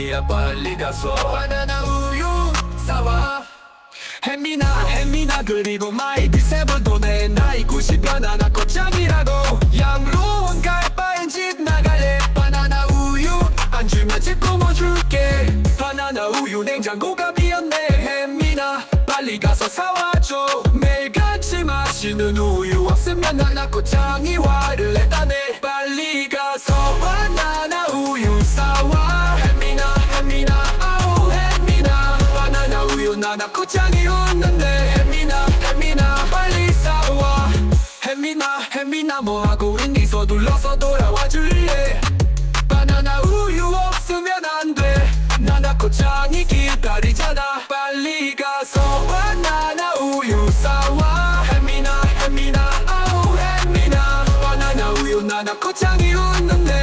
자기야 빨리 가서. 바나나 우유 사와. 혜민아 혜민아 그리고 마이 디 세번도 내 나이 90 바나나 꽃장이라고. 양로원 갈 바엔 집 나갈래. 바나나 우유 안 주면 집 꾸며줄게. 바나나 우유 냉장고가 비었네. 혜민아 빨리 가서 사와줘. 매일같이 마시는 우유 없으면 나나 꽃장이 화를 내다 나나 꽃장이 웃는데 혜민아 혜민아 빨리 사와 혜민아 혜민아 뭐하고 있니? 서둘러서 돌아와 줄래? 바나나 우유 없으면 안돼. 나나 꽃장이 기다리잖아. 빨리 가서 바나나 우유 사와. 혜민아 혜민아 아우 혜민아 바나나 우유 나나 꽃장이 웃는데